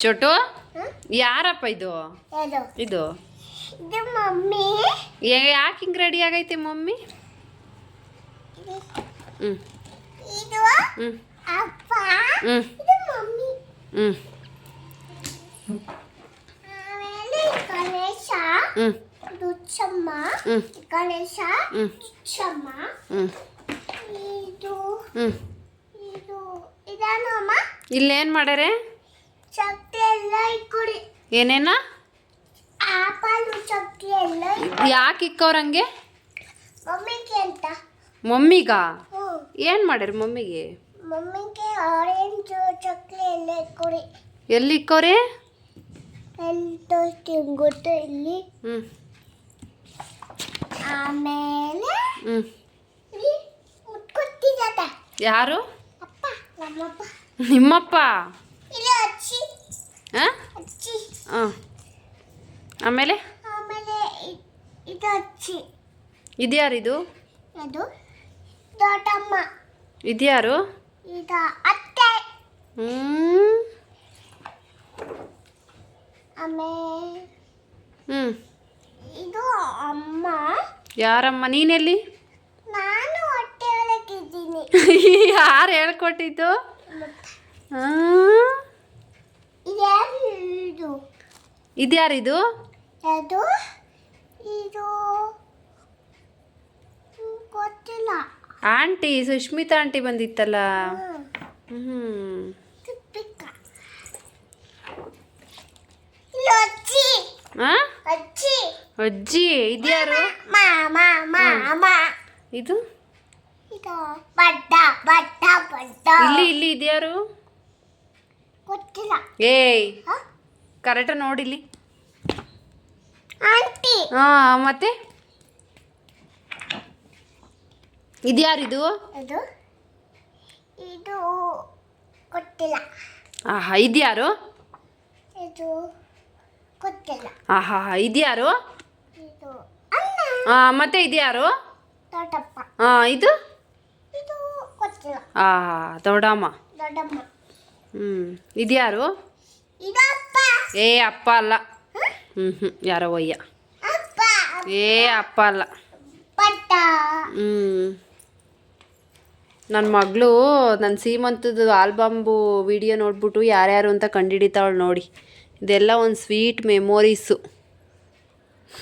ಚೋಟು? ಯಾರಪ್ಪ ಇದು? ಇದು? ಯಾಕೆ ಹಿಂಗೆ ರೆಡಿ ಆಗೈತೆ ಮಮ್ಮಿ? ಹ್ಞೂ ಹ್ಞೂ ಅಪ್ಪ. ಹ್ಞೂ ಗಣೇಶ. ಇದು ಇಲ್ಲೇನು ಮಾಡ್ಯಾರೆ? ಏನೇನ? ಯಾಕೆ ಇಕ್ಕವ್ರಂಗೆ ಮಮ್ಮಿಗೆ ಏನ್ ಮಾಡ್ಯಾರ ಮಮ್ಮಿಗೆ? ಮಮ್ಮಿಗೆ ಆರೆಂಜ್ ಚಕ್ಲಿ ಎಲ್ಲ ಎಲ್ಲಿ ಇಕ್ಕವ್ರಿ ಇಲ್ಲಿ. ಹ್ಞೂ. ಆಮೇಲೆ ಹ್ಞೂ. ಯಾರು? ಅಪ್ಪ ನಮ್ಮಪ್ಪ. ಹಾಂ ಹಾಂ. ಆಮೇಲೆ? ಆಮೇಲೆ ಇದು ಅಚ್ಚಿ ಇದ್ಯಾರಿದು ಅದು ದೊಡ್ಡಮ್ಮ. ಇದ್ಯಾರು? ಇದು ಅತ್ತೆ. ಹ್ಞೂ ಆಮೇಲೆ ಹ್ಞೂ ಇದು ಅಮ್ಮ. ಯಾರಮ್ಮ ನೀನೆಲ್ಲಿ? ನಾನು ಹೊಟ್ಟೆ ಒಳಗಿದ್ದೀನಿ. ಯಾರು ಹೇಳ್ಕೊಟ್ಟಿದ್ದು? ಹಾಂ ಇದ್ಯಾರಿದು ಅದು ಇದು ಗೊತ್ತಿಲ್ಲ. ಆಂಟಿ ಸುಷ್ಮಿತಾ ಆಂಟಿ ಬಂದಿತ್ತಲ್ಲ. ಹ್ಞೂ ಅಜ್ಜಿ. ಇದ್ಯಾರು? ಇದು? ಇಲ್ಲಿ ಇಲ್ಲಿ ಇದ್ಯಾರು? ಗೊತ್ತಿಲ್ಲ. ಏಯ್. ಹ? ನೋಡಿಲಿ ಹಾಂ ಮತ್ತೆ? ಇದ್ಯಾರು ಇದು? ಇದು? ಗೊತ್ತಿಲ್ಲ. ಆಹಾ ಇದ್ಯಾರು ಇದು ಗೊತ್ತಿಲ್ಲ. ಆಹಾ ಇದ್ಯಾರು ಇದು ಅಣ್ಣ. ಹಾಂ ಮತ್ತೆ ಇದ್ಯಾರು ದೊಡ್ಡಪ್ಪ. ಹಾಂ ಇದು? ಇದು ಗೊತ್ತಿಲ್ಲ. ಆಹಾ ದೊಡ್ಡಮ್ಮ. ದೊಡ್ಡಮ್ಮ. ಹ್ಞೂ ಇದ್ಯಾರು ಏ ಅಪ್ಪ ಅಲ್ಲ. ಹ್ಞೂ ಹ್ಞೂ ಯಾರೋ ಒಯ್ಯ. ಏ ಅಪ್ಪ ಅಲ್ಲ. ಹ್ಮ್. ಹ್ಞೂ ನನ್ನ ಮಗಳು ನನ್ನ ಸೀಮಂತದ ಆಲ್ಬಂಬು ವಿಡಿಯೋ ನೋಡ್ಬಿಟ್ಟು ಯಾರ್ಯಾರು ಅಂತ ಕಂಡುಹಿಡಿತಾವಳು ನೋಡಿ. ಇದೆಲ್ಲ ಒಂದು ಸ್ವೀಟ್ ಮೆಮೊರೀಸು.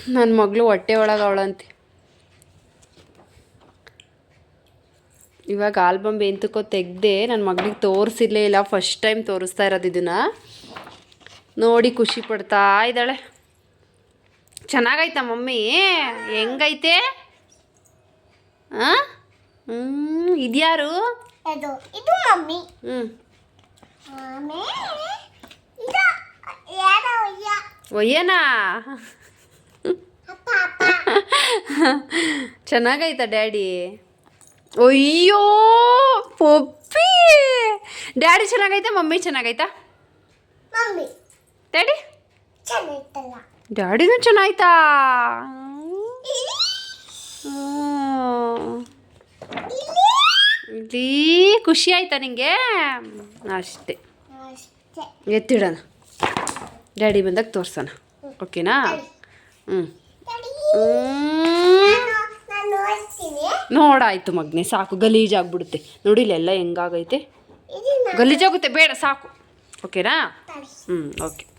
ನನ್ನ ಮಗಳು ಹೊಟ್ಟೆ ಒಳಗೆ ಅವಳಂತೆ. ಇವಾಗ ಆಲ್ಬಮ್ ಎಂತಕೋ ತೆಗ್ದೆ ನನ್ನ ಮಗಳಿಗೆ ತೋರಿಸಿರ್ಲೇ ಇಲ್ಲ. ಫಸ್ಟ್ ಟೈಮ್ ತೋರಿಸ್ತಾ ಇರೋದು ಇದನ್ನು. ನೋಡಿ ಖುಷಿ ಪಡ್ತಾ ಇದ್ದಾಳೆ. ಚೆನ್ನಾಗೈತಾ ಮಮ್ಮಿ? ಹೆಂಗೈತೆ? ಹಾಂ ಹ್ಞೂ ಇದ್ಯಾರು? ಅದು ಇದು ಮಮ್ಮಿ. ಹ್ಞೂ ಒಯ್ಯನಾ? ಚೆನ್ನಾಗೈತಾ ಡ್ಯಾಡಿ? ಅಯ್ಯೋ ಪಪ್ಪಿ. ಡ್ಯಾಡಿ ಚೆನ್ನಾಗೈತಾ ಮಮ್ಮಿ ಚೆನ್ನಾಗೈತಾ? ಮಮ್ಮಿ. ಡ್ಯಾಡಿ ಡ್ಯಾಡಿನೂ ಚೆನ್ನಾಯ್ತಾ? ಇಲ್ಲಿ? ಖುಷಿ ಆಯ್ತಾ ನಿಂಗೆ? ಅಷ್ಟೇ. ಎತ್ತಿಡೋಣ. ಡ್ಯಾಡಿ ಬಂದಾಗ ತೋರ್ಸೋಣ. ಓಕೆನಾ? ಹ್ಞೂ ನೋಡಾಯ್ತು ಮಗ್ನೆ ಸಾಕು ಗಲೀಜಾಗ್ಬಿಡುತ್ತೆ. ನೋಡಿಲ್ಲ ಹೆಂಗಾಗೈತೆ? ಗಲೀಜಾಗುತ್ತೆ ಬೇಡ ಸಾಕು. ಓಕೆನಾ? ಹ್ಞೂ ಓಕೆ.